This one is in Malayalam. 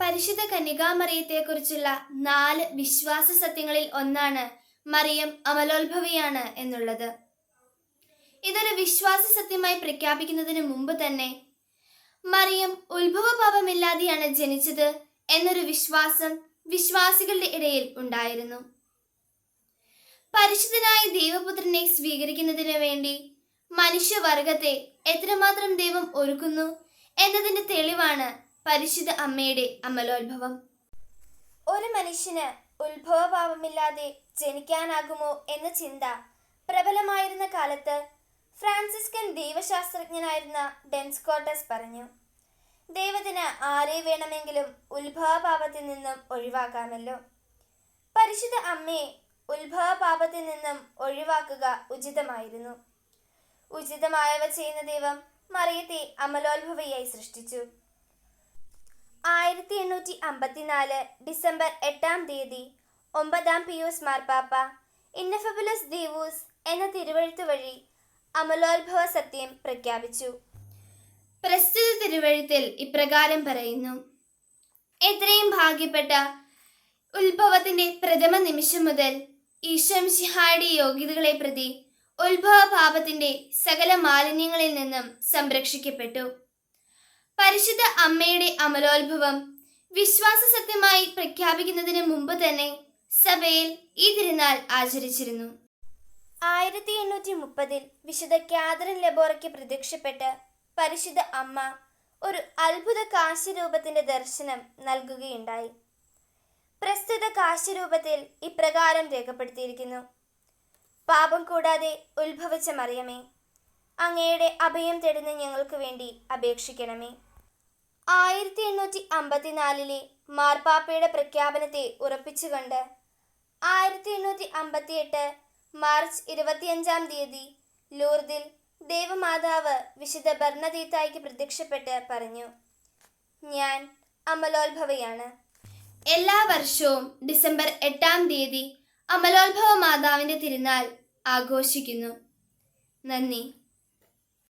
പരിശുദ്ധ കന്യകാമറിയത്തെക്കുറിച്ചുള്ള നാല് വിശ്വാസ സത്യങ്ങളിൽ ഒന്നാണ് മറിയം അമലോത്ഭവിയാണ് എന്നുള്ളത്. ഇതൊരു വിശ്വാസ സത്യമായി പ്രഖ്യാപിക്കുന്നതിന് മുമ്പ് തന്നെ മറിയം ഉത്ഭവഭാവമില്ലാതെയാണ് ജനിച്ചത് എന്നൊരു വിശ്വാസം വിശ്വാസികളുടെ ഇടയിൽ ഉണ്ടായിരുന്നു. പരിശുദ്ധനായ ദൈവപുത്രനെ സ്വീകരിക്കുന്നതിന് വേണ്ടി മനുഷ്യവർഗത്തെ എത്രമാത്രം ദൈവം ഒരുക്കുന്നു എന്നതിന്റെ തെളിവാണ് പരിശുദ്ധ അമ്മയുടെ അമലോത്ഭവം. ഒരു മനുഷ്യന് ഉത്ഭവഭാവമില്ലാതെ ജനിക്കാനാകുമോ എന്ന ചിന്ത പ്രബലമായിരുന്ന കാലത്ത് ഫ്രാൻസിസ്കൻ ദൈവശാസ്ത്രജ്ഞനായിരുന്ന ഡെൻസ്കോട്ടസ് പറഞ്ഞു ദൈവത്തിന് ആരെ വേണമെങ്കിലും ഉത്ഭവപാപത്തിൽ നിന്നും ഒഴിവാക്കാമല്ലോ. പരിശുദ്ധ അമ്മയെ ഉത്ഭവപാപത്തിൽ നിന്നും ഒഴിവാക്കുക ഉചിതമായിരുന്നു. ഉചിതമായവ ചെയ്യുന്ന ദൈവം മറിയത്തെ അമലോത്ഭവയായി സൃഷ്ടിച്ചു. ആയിരത്തി എണ്ണൂറ്റി അമ്പത്തിനാല് ഡിസംബർ എട്ടാം തീയതി ഒമ്പതാം പിയൂസ് മാർപ്പാപ്പ ഇന്നഫബുലസ് ദേവൂസ് എന്ന തിരുവഴുത്ത് വഴി അമലോത്ഭവ സത്യം പ്രഖ്യാപിച്ചു. പ്രസ്തുത തിരുവഴുത്തിൽ ഇപ്രകാരം പറയുന്നു. എത്രയും ഭാഗ്യപ്പെട്ട ഉത്ഭവത്തിന്റെ പ്രഥമ നിമിഷം മുതൽ ഈശ്വം ഈശംഷിഹായുടെ യോഗ്യതകളെ പ്രതി ഉത്ഭവ പാപത്തിന്റെ സകല മാലിന്യങ്ങളിൽ നിന്നും സംരക്ഷിക്കപ്പെട്ടു. പരിശുദ്ധ അമ്മയുടെ അമലോത്ഭവം വിശ്വാസ സത്യമായി പ്രഖ്യാപിക്കുന്നതിന് മുമ്പ് തന്നെ സഭയിൽ ഈ തിരുനാൾ ആചരിച്ചിരുന്നു. ആയിരത്തി എണ്ണൂറ്റി മുപ്പതിൽ വിശുദ്ധ കാതറിൻ ലബോറയ്ക്ക് പ്രത്യക്ഷപ്പെട്ട് പരിശുദ്ധ അമ്മ ഒരു അത്ഭുത കാശ്യരൂപത്തിന്റെ ദർശനം നൽകുകയുണ്ടായി. പ്രസ്തുത കാശ്യരൂപത്തിൽ ഇപ്രകാരം രേഖപ്പെടുത്തിയിരിക്കുന്നു. പാപം കൂടാതെ ഉത്ഭവിച്ച മറിയമേ അങ്ങയുടെ അഭയം തേടുന്ന ഞങ്ങൾക്ക് വേണ്ടി അപേക്ഷിക്കണമേ. ആയിരത്തി എണ്ണൂറ്റി അമ്പത്തിനാലിലെ മാർപ്പാപ്പയുടെ പ്രഖ്യാപനത്തെ ഉറപ്പിച്ചുകൊണ്ട് ആയിരത്തി എണ്ണൂറ്റി അമ്പത്തിയെട്ട് മാർച്ച് ഇരുപത്തിയഞ്ചാം തീയതി ലൂർദിൽ ദേവമാതാവ് വിശുദ്ധ ഭരണതീത്തായിക്ക് പ്രത്യക്ഷപ്പെട്ട് പറഞ്ഞു ഞാൻ അമലോത്ഭവയാണ്. എല്ലാ വർഷവും ഡിസംബർ എട്ടാം തീയതി അമലോത്ഭവ മാതാവിന്റെ തിരുനാൾ ആഘോഷിക്കുന്നു. നന്ദി.